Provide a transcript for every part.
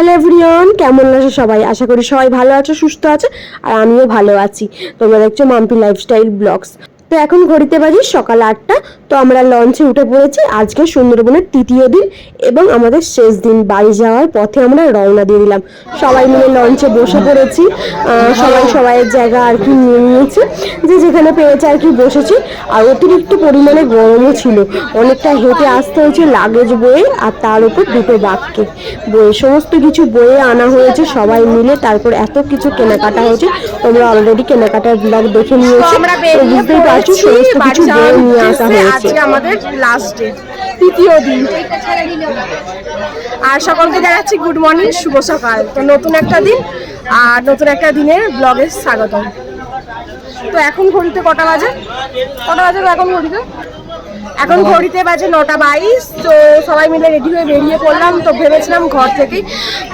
Hello everyone কেমন আছো সবাই? আশা করি সবাই ভালো আছো, সুস্থ আছো, আর আমিও ভালো আছি। তোমরা দেখছ মাম্পি লাইফস্টাইল ব্লগস। তো এখন ঘড়িতে বাজি সকাল আটটা তো আমরা লঞ্চে উঠে পড়েছি। আজকে সুন্দরবনের তৃতীয় দিন এবং আমাদের শেষ দিন বাড়ি যাওয়ার পথে আমরা রওনা দিয়ে দিলাম। সবাই মিলে লঞ্চে বসে পড়েছি। সবাই সবাইয়ের জায়গা আর কি নিয়ে নিয়েছে। যে যেখানে পেয়েছে আর কি বসেছি। আর অতিরিক্ত পরিমাণে গরমও ছিল। অনেকটা হেঁটে আসতে হয়েছে লাগেজ বয়ে আর তার উপর দুটো বাঘকে বয়ে সমস্ত কিছু বয়ে আনা হয়েছে সবাই মিলে। তারপর এত কিছু কেনাকাটা হয়েছে। তোমরা অলরেডি কেনাকাটার ব্লগ দেখে নিয়েছো। বুঝতেই পারছ সমস্ত কিছু যাওয়ার নিয়ে আসা হয়েছে। আজকে আমাদের লাস্ট ডে তৃতীয় দিন। আর সকলকে জানাচ্ছি গুড মর্নিং শুভ সকাল। তো নতুন একটা দিন আর নতুন একটা দিনের ব্লগে স্বাগতম। তো এখন ঘড়িতে কটা বাজে? কটা বাজে এখন ঘড়িতে? এখন ঘড়িতে বাজে নটা বাইশ, তো সবাই মিলে রেডি হয়ে বেরিয়ে পড়লাম। তো ভেবেছিলাম ঘর থেকেই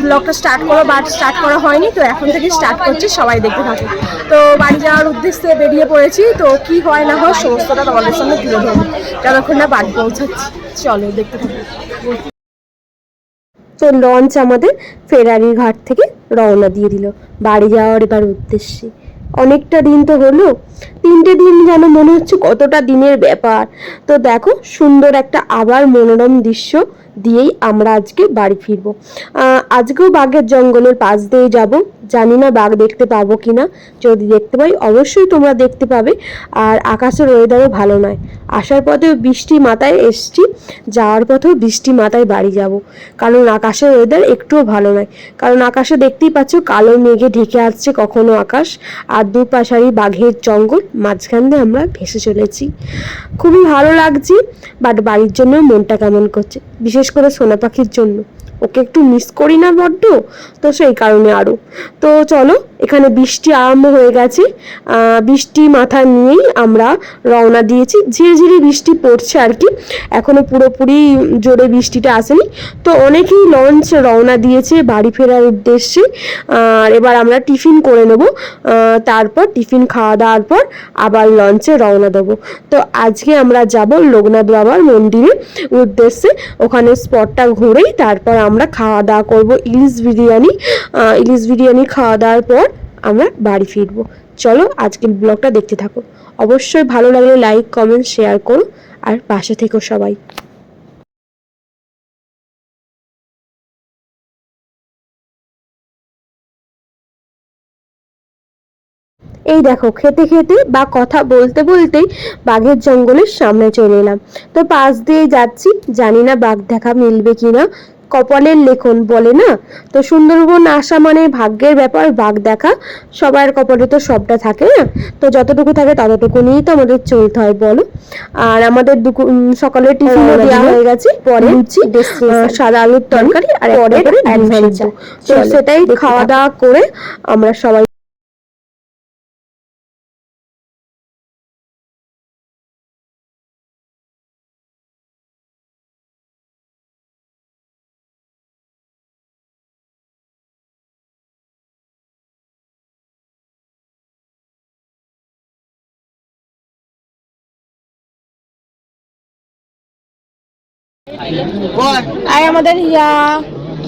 ব্লগটা স্টার্ট করো বাট স্টার্ট করা হয়নি, তো এখন থেকে স্টার্ট করছি, সবাই দেখতে থাকে তো বাড়ি যাওয়ার উদ্দেশ্যে বেরিয়ে পড়েছি, তো কি হয় না হয় সমস্তটা তোমাদের সামনে তুলে ধরবো। যতক্ষণ না বাড়ি পৌঁছাচ্ছি, চলো দেখতে থাকো। তো লঞ্চ আমাদের ফেরারি ঘাট থেকে রওনা দিয়ে দিল, বাড়ি যাওয়ার এবার উদ্দেশ্যে। অনেকটা দিন তো হলো তিনটে দিন যেন মনে হচ্ছে কতটা দিনের ব্যাপার। তো দেখো, সুন্দর একটা আবার মনোরম দৃশ্য দিয়েই আমরা আজকে বাড়ি ফিরবো। আজকেও বাঘের জঙ্গলের পাশ দিয়ে যাব। জানি না বাঘ দেখতে পাবো কিনা। যদি দেখতে পাই, অবশ্যই তোমরা দেখতে পাবে। আর আকাশের ওয়েদারও ভালো নয়। আসার পথেও বৃষ্টি মাথায় এসছি। যাওয়ার পথেও বৃষ্টি মাথায় বাড়ি যাব। কারণ আকাশের ওয়েদার একটুও ভালো নয়। কারণ আকাশে দেখতেই পাচ্ছ, কালো মেঘে ঢেকে আসছে কখনো আকাশ। আর দুপাশারি বাঘের জঙ্গল, মাঝখান দিয়ে আমরা ভেসে চলেছি। খুবই ভালো লাগছে বাট বাড়ির জন্য মনটা কেমন করছে? বিশেষ করে সোনা পাখির জন্য। ওকে একটু মিস করি না বড্ড তো সেই কারণে আরও তো চলো এখানে বৃষ্টি আরম্ভ হয়ে গেছে। বৃষ্টি মাথা নিয়েই আমরা রওনা দিয়েছি। ঝিরি ঝিরি বৃষ্টি পড়ছে আর কি। এখনও পুরোপুরি জোরে বৃষ্টিটা আসেনি। তো অনেকেই লঞ্চ রওনা দিয়েছে বাড়ি ফেরার উদ্দেশ্যে। আর এবার আমরা টিফিন করে নেব। তারপর টিফিন খাওয়া দাওয়ার পর আবার লঞ্চে রওনা দেবো। তো আজকে আমরা যাব লোকনাথ বাবার মন্দিরে উদ্দেশ্যে। ওখানে স্পটটা ঘুরেই তারপর আমরা খাওয়া দাওয়া করব ইলিশ বিরিয়ানি। ইলিশ বিরিয়ানি খাওয়া দাওয়ার পর আমরা বাড়ি ফিরবো। চলো আজকের ব্লগটা দেখতে থাকো। অবশ্যই ভালো লাগলে লাইক কমেন্ট শেয়ার করো। আর পাশে থেকো সবাই। এই দেখো, খেতে খেতে বা কথা বলতে বলতেই বাঘের জঙ্গলের সামনে চলে এলাম। তো পাশ দিয়ে যাচ্ছি, জানি না বাঘ দেখা মিলবে কিনা। কপালের লেখন বলে না? তো সুন্দরবন আসা মানে ভাগ্যের ব্যাপার ভাগ দেখা সবার কপালে তো সবটা থাকে না? তো যতটুকু থাকে ততটুকু নিয়েই তো আমাদের চলতে হয় বলো। আর আমাদের সকালের টিফিন দেওয়া হয়ে গেছে পরে লুচি সাদা আলুর তরকারি আর সিদ্ধ। তো সেটাই খাওয়া দাওয়া করে আমরা সবাই আর আমাদের ইয়া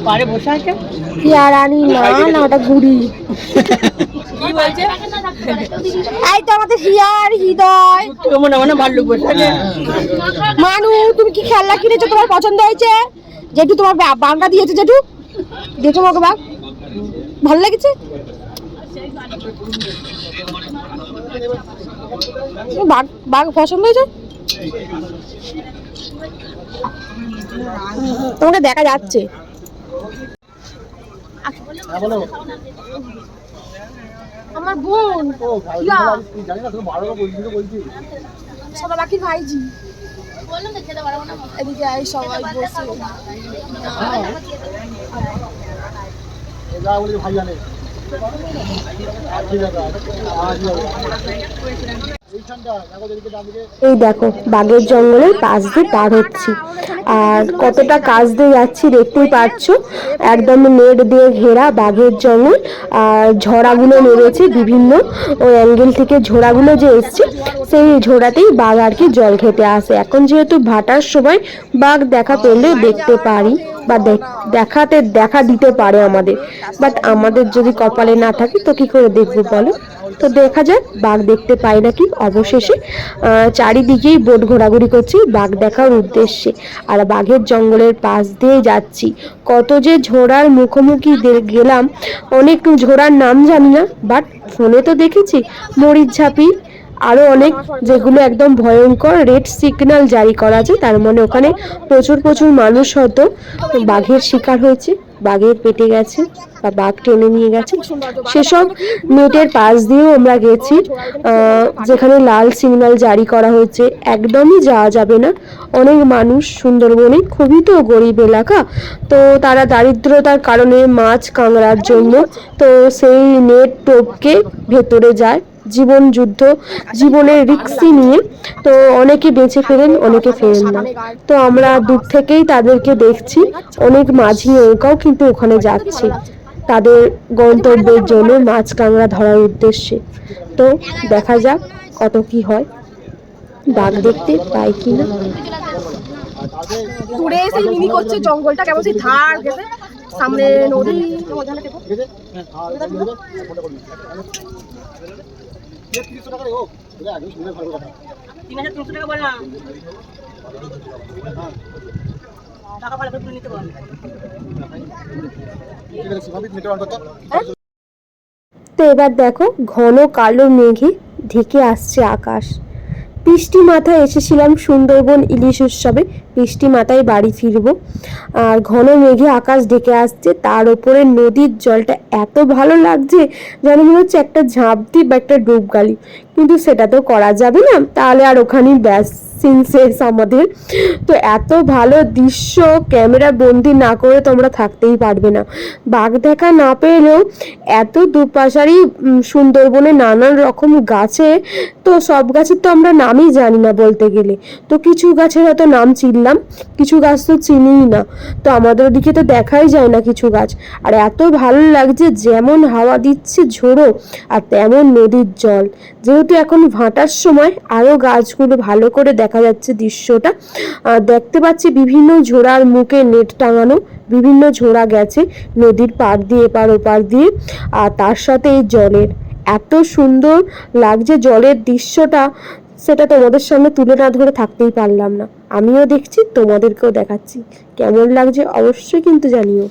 পারে বসে আছে? ইয়া রানী না না ওটা ঘুড়ি কি বলছে? এই তো আমাদের হিয়ার হৃদয়। মনে মনে ভাল্লুক বসে আছে। মানু তুমি কি খেলনা কিনেছো? তোমার পছন্দ হয়েছে? জেঠু তোমার বাংলা দিয়েছে জেঠু। দেখো আমাকে বাঘ ভালো লেগেছে? বাঘ বাঘ পছন্দ হয়েছে? তোমাকে দেখা যাচ্ছে। আমার বোন। সাদা পাখির ভাইজি। এদিকে আই সবাই বসে। এই দেখো, বাঘের জঙ্গলের পাশ দিয়ে পার হচ্ছি। আর কতটা কাজ দিয়ে যাচ্ছি দেখতেই পাচ্ছ একদম নেট দিয়ে ঘেরা বাঘের জঙ্গল, আর ঝোড়াগুলো নেমেছে বিভিন্ন অ্যাঙ্গেল থেকে। ঝোড়াগুলো যে এসছে, সেই ঝোড়াতেই বাঘ আর কি জল খেতে আসে। এখন যেহেতু ভাটার সময় বাঘ দেখা পেলে দেখতে পারি। বা দেখ- দেখাতে, দেখা দিতে পারে আমাদের। বাট আমাদের যদি কপালে না থাকে, তো কি করে দেখব বলো? তো দেখা যাক, বাঘ দেখতে পাই নাকি? অবশেষে চারিদিকেই বোট ঘোরাঘুরি করছি, বাঘ দেখার উদ্দেশ্যে। আর বাঘের জঙ্গলের পাশ দিয়ে যাচ্ছি। কত যে ঝোড়ার মুখোমুখি গেলাম অনেক ঝোড়ার নাম জানি না বাট ফোনে তো দেখেছি, মরিচ ঝাঁপি আরও অনেক যেগুলো একদম ভয়ঙ্কর রেড সিগন্যাল জারি করা আছে, তার মানে ওখানে প্রচুর প্রচুর মানুষ হয়তো বাঘের শিকার হয়েছে, বাঘের পেটে গেছে বা বাঘ টেনে নিয়ে গেছে। সেসব নেটের পাশ দিয়েও আমরা গেছি যেখানে লাল সিগন্যাল জারি করা হয়েছে। একদমই যাওয়া যাবে না। অনেক মানুষ সুন্দরবনে, খুবই তো গরিব এলাকা। তো তারা দারিদ্রতার কারণে মাছ কাংড়ার জন্য তো সেই নেট টোপকে ভেতরে যায়। জীবন যুদ্ধ, জীবনের রিক্সি নিয়ে। তো অনেকে বেঁচে ফেরেন, অনেকে ফেরেন না। তো আমরা দূর থেকেই তাদেরকে দেখছি। অনেক মাঝি নৌকাও কিন্তু ওখানে যাচ্ছে। তাদের গন্তব্যের জন্য মাছ কাংড়া ধরার উদ্দেশ্যে। তো দেখা যাক কত কি হয়। বাঘ দেখতে পাই কি না। দূরে মিনি করছে জঙ্গলটা। কেমন সেই ধার সামনে নদী। তিন হাজার তিনশো টাকা বললাম। টাকা পালে তো তুলে নিতে বল। তো এবার দেখো ঘন কালো মেঘে ঢেকে আসছে আকাশ। বৃষ্টি মাথায় এসেছিলাম সুন্দরবন ইলিশ উৎসবে। বৃষ্টি মাথায় বাড়ি ফিরব। আর ঘন মেঘে আকাশ ডেকে আসছে। তার ওপরে নদীর জলটা এত ভালো লাগছে যেন মনে হচ্ছে একটা ঝাঁপ দিই বা একটা ডুব গালি কিন্তু সেটা তো করা যাবে না। তাহলে আর ওখানেই ব্যাস। সিন শেষ আমাদের। তো এত ভালো দৃশ্য ক্যামেরা বন্দি না করে তোমরা থাকতেই পারবে না। বাঘ দেখা না পেলেও এত দুপাশারই সুন্দরবনে নানান রকম গাছে, তো সব গাছের তো আমরা নামই জানি না বলতে গেলে। তো কিছু গাছের হয়তো নাম চিনলাম, কিছু গাছ তো চিনিই না। তো আমাদের ওদিকে তো দেখাই যায় না কিছু গাছ। আর এত ভালো লাগছে যেমন হাওয়া দিচ্ছে ঝোড়ো আর তেমন নদীর জল। যেহেতু এখন ভাটার সময় আরও গাছগুলো ভালো করে দেখা যাচ্ছে দৃশ্যটা। দেখতে পাচ্ছি বিভিন্ন ঝোড়ার মুখে নেট টাঙানো, বিভিন্ন ঝোড়া গেছে নদীর পার দিয়ে, এপার ওপার দিয়ে। আর তার সাথে এই জলের, এত সুন্দর লাগছে জলের দৃশ্যটা, সেটা তোমাদের সামনে তুলে না ধরে থাকতেই পারলাম না। আমিও দেখছি, তোমাদেরকেও দেখাচ্ছি। কেমন লাগছে অবশ্যই কিন্তু জানিও।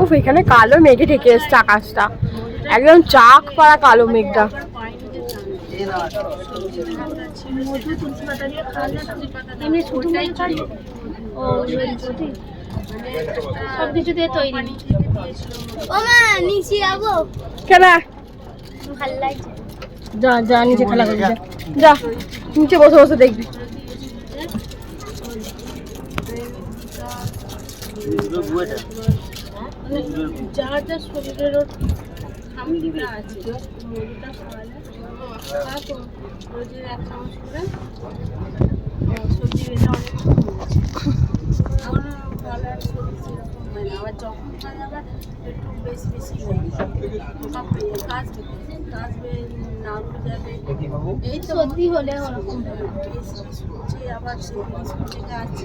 উফ এখানে কালো মেঘে ঢেকে এসছে আকাশটা। একদম চাক পাড়া কালো মেঘটা। সব কিছু দিয়ে তৈরি ও মা নিচে কেন ভালো যা। যা, নিচে খেলা যা। যা বসে বসে দেখবি। যার যার শরীরের আছে। তারপর রোজের এক চামচ করে সবজি বেলে অনেক আমার ভালো আর শরীর সেরকম হয় না আবার যখন খাওয়া যাবে একটু বেশি বেশি হয় কাজ কাজ না যাবে এই সর্দি হলে ওরকম বেশি আবার সেই থেকে আসছে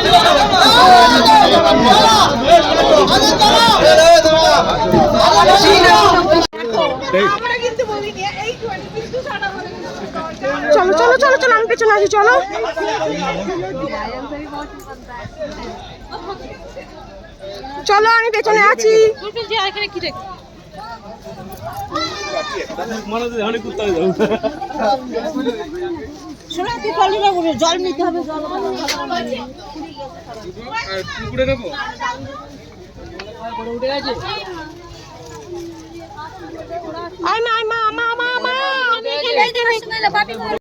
না চলো চলো চলো চলো, আমি পেছনে আছি, চলো। চলো, আমি পেছনে আছি। জল নিতে হবে। জল আই মা আই মা মা মা মা।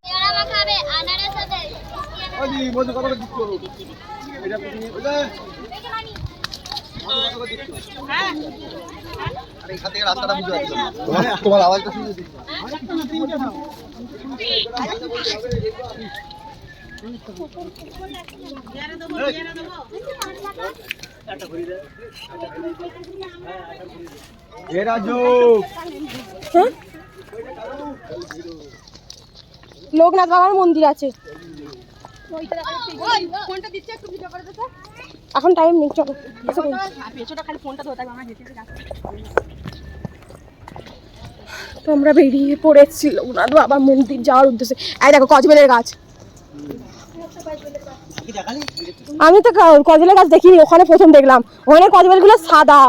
পেয়ারা খাবে আনারস আছে তোমার আওয়াজটা শুনে এ রাজু লোকনাথ বাবার মন্দির আছে। এখন টাইম নেই চলো। তো আমরা বেরিয়ে পড়েছি লোকনাথ বাবার মন্দির যাওয়ার উদ্দেশ্যে। এই দেখো কজবেলের গাছ। আমি তো ক- গাছ দেখিনি ওখানে প্রথম দেখলাম। ওখানে কজবেলগুলো সাদা।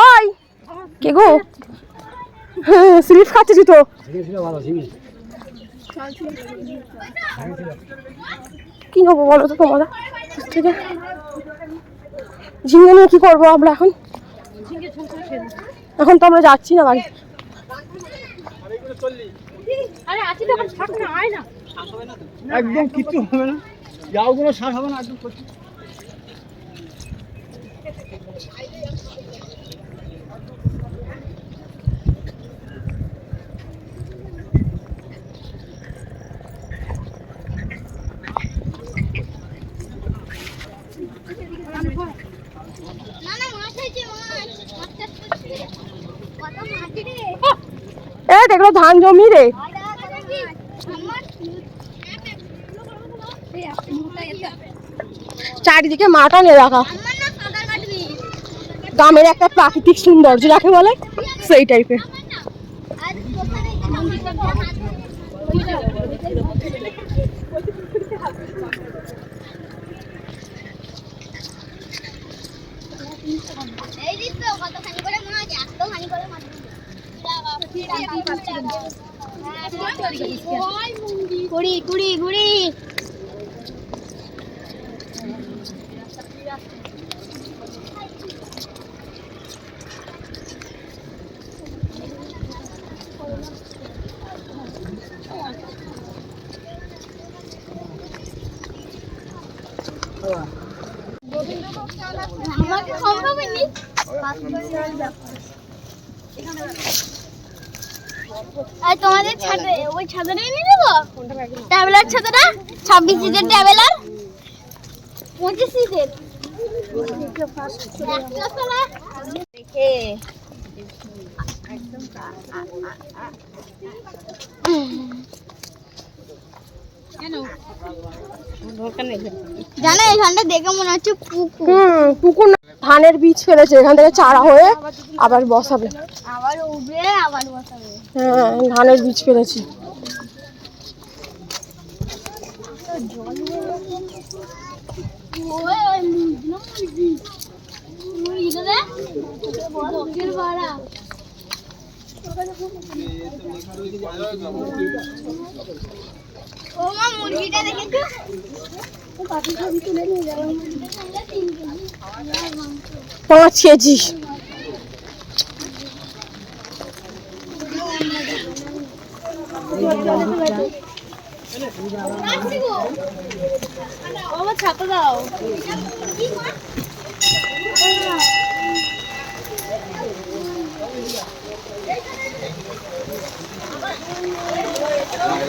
ওই, কে গো? স্লিপ খাচ্ছে জুতো। কি নেব বলো তো তোমরা আছে ঝিঙে নিয়ে কি করব আমরা এখন? এখন তো আমরা যাচ্ছি না বাড়ি। একদম কিচ্ছু হবে না। যাও কোনো শ্বাস হবে না একদম করছি না না মাছ হয়েছে মাছ মাছ চাষ করছে কত মাছ রে এ দেখল ধান জমি রে। চারিদিকে মাটা নিয়ে রাখা। গ্রামের একটা প্রাকৃতিক সৌন্দর্য যাকে বলে সেই টাইপের আজ কোথায় মন্দির এই দিস তো কতখানি করে মাছ এতখানি করে মাছ কুড়ি কুড়ি কুড়ি আমাকে সম্ভব হয়নি আর তোমাদের ছাদে ওই ছাদাটাই নিয়ে নেব ট্রাভেলার ছাদাটা? ছাব্বিশ সিটের ট্রাভেলার? পঁচিশ সিটের। দেখে জানো এখানটা দেখে মনে হচ্ছে পুকুর। পুকুর ধানের বীজ ফেলেছে এখান থেকে চারা হয়ে আবার বসাবে আবার উঠবে আবার বসাবে হ্যাঁ ধানের বীজ ফেলেছি ও মা মুরগিটা দেখেছ ছবি তুলে নিয়ে যাব পাঁচ কেজি ছাতা দাও।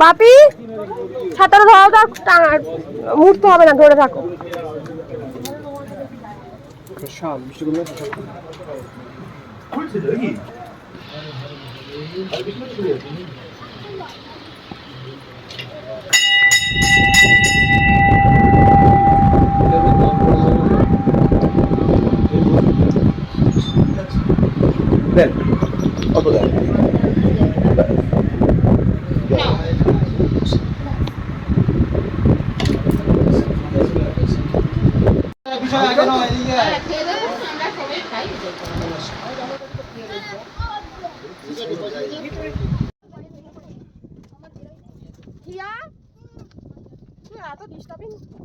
বাপি ছাতাটা ধরাও তো মুড়তে হবে না ধরে থাকো। দেন কত দেন হিয়া তুই এত ডিস্টার্বিং মা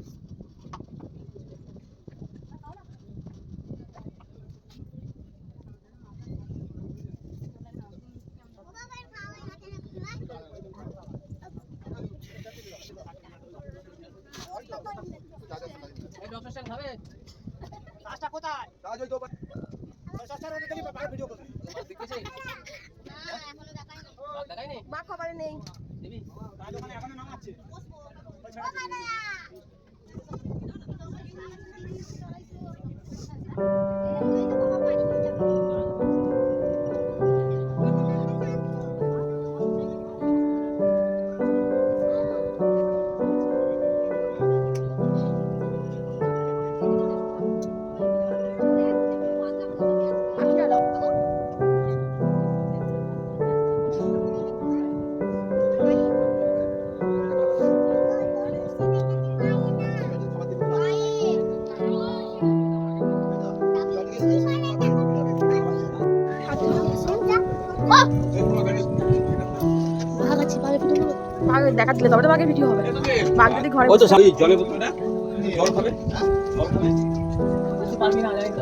দিলে তবে তো বাঘের ভিডিও হবে। বাঘ যদি ঘরে ওই তো সবই জলে জল খাবে? জল খাবে? পারবি না জানি তো।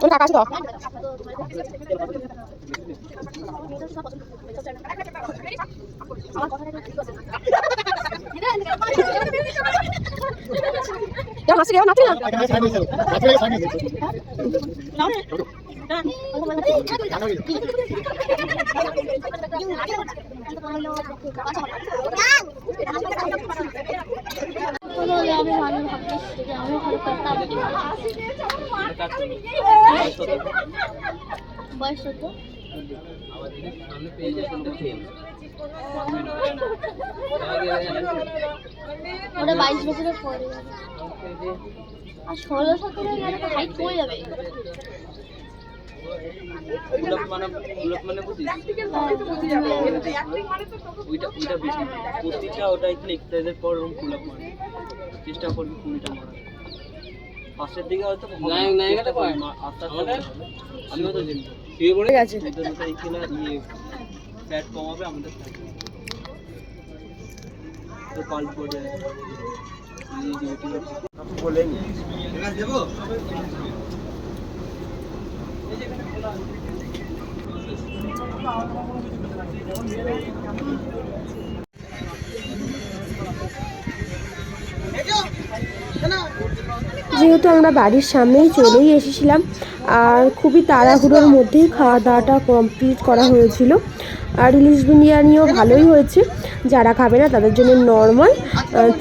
ওর কাকা আছে তো কেউ হাসি কেউ নাচি না আমি ভালো ভাবতেছি যে আমি ভালো করতাম বয়স আগে ওটা বাইশ বছরের পরে আর ষোলো সতেরো তো হাইট কমে যাবে পুলক মানে পুলক মানে বুঝিস? ওইটা ওইটা বেশি। প্রতিটা ওটা এখানে এক্সারসাইজের পর ওরকম পুলক মানে চেষ্টা করবি কুড়িটা মারার। ফার্স্টের দিকে হয়তো নায়ক নায়িকাটা পায় আস্তে আস্তে আমিও তো জানি শুয়ে পড়ে গেছে। এখানে ইয়ে ফ্যাট কমাবে আমাদের তো করে এই যে ওটি যেহেতু আমরা বাড়ির সামনেই চলেই এসেছিলাম, আর খুবই তাড়াহুড়োর মধ্যেই খাওয়া দাওয়াটা কমপ্লিট করা হয়েছিল। আর ইলিশ বিরিয়ানিও ভালোই হয়েছে। যারা খাবে না, তাদের জন্য নর্মাল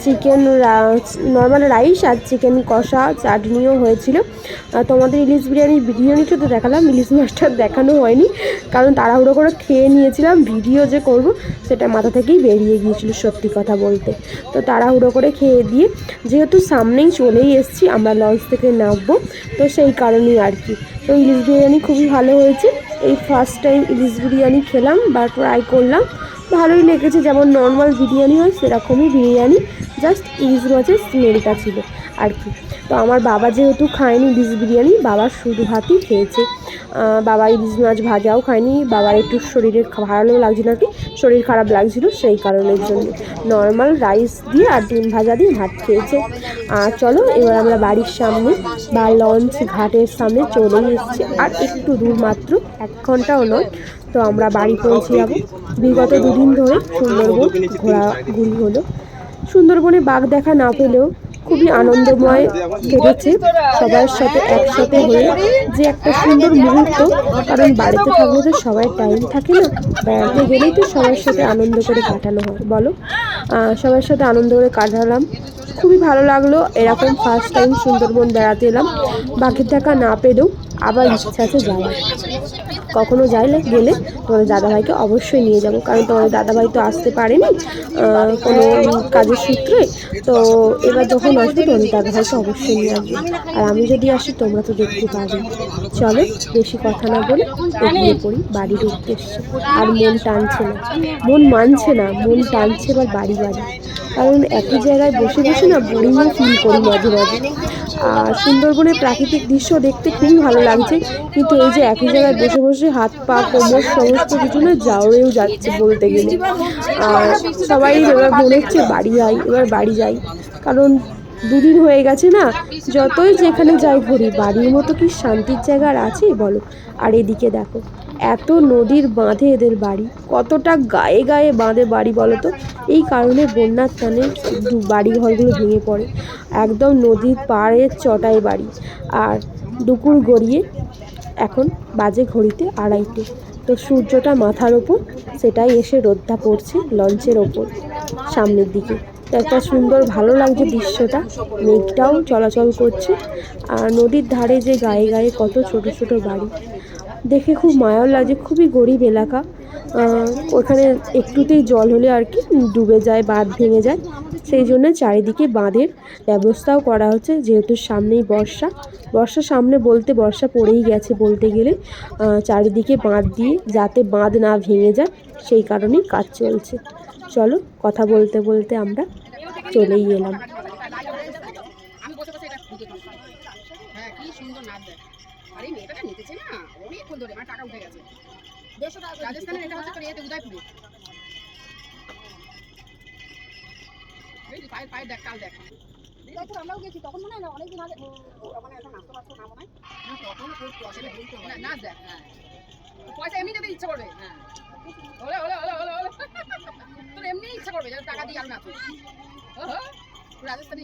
চিকেন নর্মাল রাইস আর চিকেন কষা চাটনিও হয়েছিল। তোমাদের ইলিশ বিরিয়ানি বিরিয়ানিটা তো দেখালাম, ইলিশ মাছটা দেখানো হয়নি। কারণ তাড়াহুড়ো করে খেয়ে নিয়েছিলাম ভিডিও যে করব, সেটা মাথা থেকেই বেরিয়ে গিয়েছিল সত্যি কথা বলতে। তো তাড়াহুড়ো করে খেয়ে দিয়ে, যেহেতু সামনেই চলেই এসেছি, আমরা লঞ্চ থেকে নামবো, তো সেই কারণেই আর কি। তো ইলিশ বিরিয়ানি খুবই ভালো হয়েছে। এই ফার্স্ট টাইম ইলিশ বিরিয়ানি খেলাম বা ট্রাই করলাম। ভালোই লেগেছে, যেমন নর্মাল বিরিয়ানি হয়, সেরকমই বিরিয়ানি জাস্ট ইলিশ মাছের স্মেলটা ছিল। আর কি। তো আমার বাবা যেহেতু খায়নি ইলিশ বিরিয়ানি, বাবা শুধু ভাতই খেয়েছে। বাবা ইলিশ মাছ ভাজাও খায়নি, বাবার একটু শরীরের খা- ভালো লাগছিল আর কি, শরীর খারাপ লাগছিল সেই কারণের জন্য। নর্মাল রাইস দিয়ে আর ডিম ভাজা দিয়ে ভাত খেয়েছে। আর চলো, এবার আমরা বাড়ির সামনে বা লঞ্চ ঘাটের সামনে চলে এসেছি। আর একটু দূর মাত্র, এক ঘন্টাও নয়, তো আমরা বাড়ি পৌঁছে যাব। বিগত দুদিন ধরে সুন্দরবন ঘোরাঘুরি হলো। সুন্দরবনে বাঘ দেখা না পেলেও খুবই আনন্দময় কেটেছে। সবার সাথে একসাথে হয়ে যে একটা সুন্দর মুহূর্ত, কারণ বাড়িতে থাকলে তো সবাই টাইম থাকে না। বেড়াতে গেলেই তো সবার সাথে আনন্দ করে কাটানো হয়, বলো? সবার সাথে আনন্দ করে কাটালাম। খুবই ভালো লাগল। এরকম ফার্স্ট টাইম সুন্দরবন বেড়াতে এলাম। বাকি টাকা না পেলেও আবার ইচ্ছা আছে যাওয়ার। কখনো যাইলে গেলে তোমাদের দাদাভাইকে অবশ্যই নিয়ে যাব কারণ তোমাদের দাদাভাই তো আসতে পারেনি কোনো কাজের সূত্রে। তো এবার যখন আসবে তোমাদের দাদাভাইকে অবশ্যই নিয়ে আসবে। আর আমি যদি আসি তোমরা তো দেখতে পাবে। চলো বেশি কথা না বলে এগিয়ে পড়ি বাড়ির উদ্দেশ্যে আর মন টানছে না। মন মানছে না মন টানছে এবার বাড়ি বাড়ি। কারণ একই জায়গায় বসে বসে না বোরিংও ফিল করি মাঝে মাঝে। সুন্দরবনের প্রাকৃতিক দৃশ্য দেখতে খুবই ভালো লাগছে। কিন্তু এই যে একই জায়গায় বসে বসে হাত পা, কোমর সমস্ত কিছু না জাউরেও যাচ্ছে বলতে গেলে। আর সবাই এবার মনে হচ্ছে বাড়ি যাই, এবার বাড়ি যাই। কারণ দুদিন হয়ে গেছে না, যতই যেখানে যাই ঘুরি, বাড়ির মতো কি শান্তির জায়গা আর আছে বলো? আর এদিকে দেখো এত নদীর বাঁধে এদের বাড়ি? কতটা গায়ে গায়ে বাঁধে বাড়ি বলো তো এই কারণে বন্যার দু- বাড়ি ঘরগুলো ভেঙে পড়ে। একদম নদীর পাড়ের চটায় বাড়ি। আর দুপুর গড়িয়ে এখন বাজে ঘড়িতে আড়াইটে। তো সূর্যটা মাথার ওপর, সেটাই এসে রোদটা পড়ছে লঞ্চের ওপর, সামনের দিকে। তো একটা সুন্দর ভালো লাগছে দৃশ্যটা। মেঘটাও চলাচল করছে। আর নদীর ধারে যে গায়ে গায়ে কত ছোট ছোট বাড়ি। দেখে খুব মায়াও লাগছে খুবই গরিব এলাকা। ওখানে একটুতেই জল হলে আর কি ডুবে যায়, বাঁধ ভেঙে যায়। সেই জন্য চারিদিকে বাঁধের ব্যবস্থাও করা হচ্ছে, যেহেতু সামনেই বর্ষা। বর্ষা সামনে বলতে বর্ষা পড়েই গেছে বলতে গেলে। চারিদিকে বাঁধ দিয়ে যাতে বাঁধ না ভেঙে যায়, সেই কারণেই কাজ চলছে। চলো, কথা বলতে বলতে আমরা চলেই এলাম। রাজস্থানের এটা হচ্ছে ইয়েতে উদয়পুরে পায়ের পায়ের দেখ কাল দেখ উদয়পুর আমরাও গেছি তখন মনে হয় না অনেকদিন আগে মানে এখন না মনে হয় না না দেখ হ্যাঁ পয়সা এমনি দেবে ইচ্ছা করবে হ্যাঁ হলে তোর এমনি ইচ্ছা করবে যাতে টাকা দিয়ে আর ওহো রাজস্থানি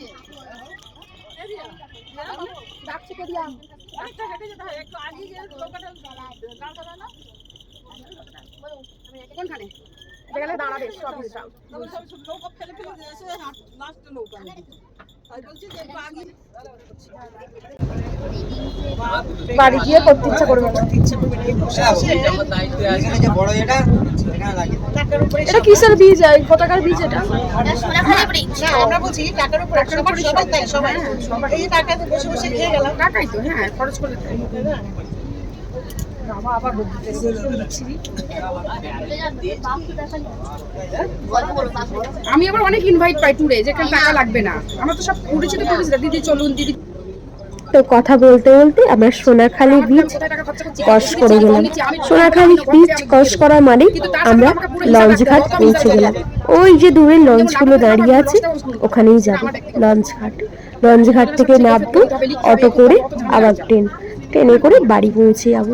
ডাকছে কে দিলাম অনেকটা হেঁটে যেতে হয় একটু আগে গিয়ে লোকটা কোনখানে গেলে দাঁড়াবে সব হিসাব বাড়ি গিয়ে করতে ইচ্ছা করবে। বড় এটা কিসের বীজ এই কোথাকার বীজ এটা আমরা বলছি টাকার উপর সবাই সবাই এই যে টাকাতে বসে বসে খেয়ে গেলাম টাকাই তো হ্যাঁ খরচ করে। আমি আবার অনেক ইনভাইট পাই ট্যুরে যেখানে টাকা লাগবে না। আমার তো সব পরিচিত পরিচিত দিদি চলুন দিদি। তো কথা বলতে বলতে আমরা সোনাখালি বীচ করছি কস করে গেলাম সোনাখালি বীচ কস করা মানে আমরা লঞ্চ ঘাট পৌঁছে গেলাম। ওই যে দূরে লঞ্চগুলো দাঁড়িয়ে আছে ওখানেই যাব। লঞ্চ ঘাট। লঞ্চ ঘাট থেকে নামবো অটো করে আবার ট্রেন ট্রেনে করে বাড়ি পৌঁছে যাব।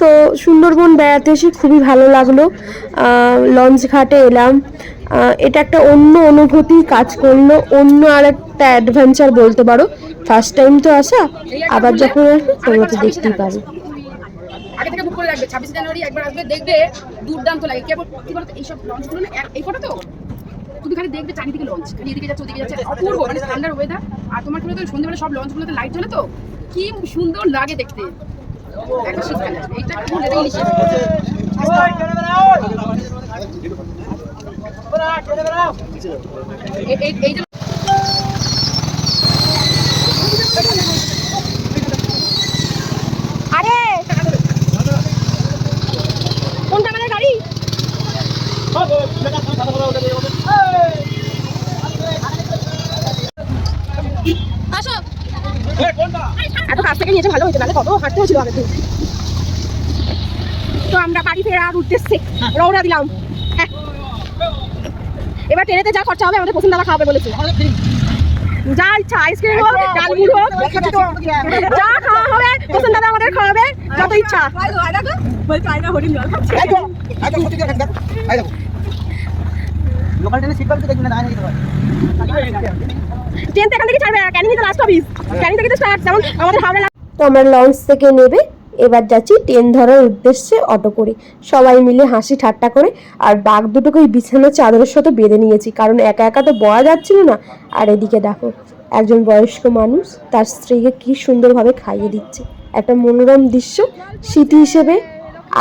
তো সুন্দরবন বেড়াতে এসে খুবই ভালো লাগল। লঞ্চ ঘাটে এলাম। এটা একটা অন্য অনুভূতি কাজ করল, অন্য আর একটা অ্যাডভেঞ্চার বলতে পারো। ফার্স্ট টাইম তো আসা, আবার যখন আসবে তোমরা তো? দেখতেই পারো লঞ্চ মানে বলতো লঞ্চগুলোতে লাইট জ্বলে তো? কি সুন্দর লাগে দেখতে। একটা শীতকালে এইটা কোন এটা ইলিশ এই- নাহলে কত? হাঁটতে হয়েছিল। তো আমরা বাড়ি ফেরার উদ্দেশ্যে রওনা দিলাম। হ্যাঁ। এবার ট্রেনেতে যা খরচা হবে আমাদের পছন্দ দাদা খাওয়াবে বলেছে। যা ইচ্ছা আইসক্রিম হোক হোক যা খাওয়া হবে পছন্দ দাদা আমাদের খাওয়াবে যত ইচ্ছা। লোকাল ট্রেনে সিট পাবে তো দেখবি না দাঁড়িয়ে যেতে পারে ট্রেন তো এখান থেকে ছাড়বে ক্যানিং তো লাস্ট অফিস ক্যানিং থেকে তো স্টার্ট যেমন আমাদের হাওড়া তো আমরা লঞ্চ থেকে নেবে। এবার যাচ্ছি ট্রেন ধরার উদ্দেশ্যে অটো করে। সবাই মিলে হাসি ঠাট্টা করে আর বাঘ দুটোকে ওই বিছানার চাদরের সাথে বেঁধে নিয়েছি। কারণ একা একা তো বয়া যাচ্ছিল না। আর এদিকে দেখো, একজন বয়স্ক মানুষ তার স্ত্রীকে কি সুন্দরভাবে খাইয়ে দিচ্ছে। একটা মনোরম দৃশ্য স্মৃতি হিসেবে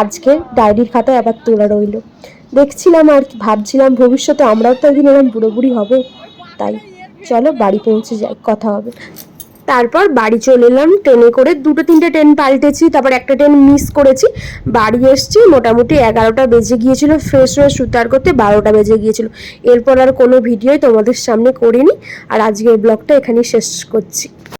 আজকে ডায়েরির খাতায় আবার তোলা রইল। দেখছিলাম আর কি, ভাবছিলাম ভবিষ্যতে আমরাও তো একদিন এরকম বুড়ো বুড়ি হব। তাই, চলো বাড়ি পৌঁছে যাই, কথা হবে। তারপর বাড়ি চলে এলাম, ট্রেনে করে দুটো তিনটে ট্রেন পাল্টেছি, তারপর একটা ট্রেন মিস করেছি। বাড়ি এসছি, মোটামুটি এগারোটা বেজে গিয়েছিল ফ্রেশ হয়ে সুতার করতে বারোটা বেজে গিয়েছিল। এরপর আর কোনো ভিডিওই তোমাদের সামনে করিনি, আর আজকের ব্লগটা এখানেই শেষ করছি।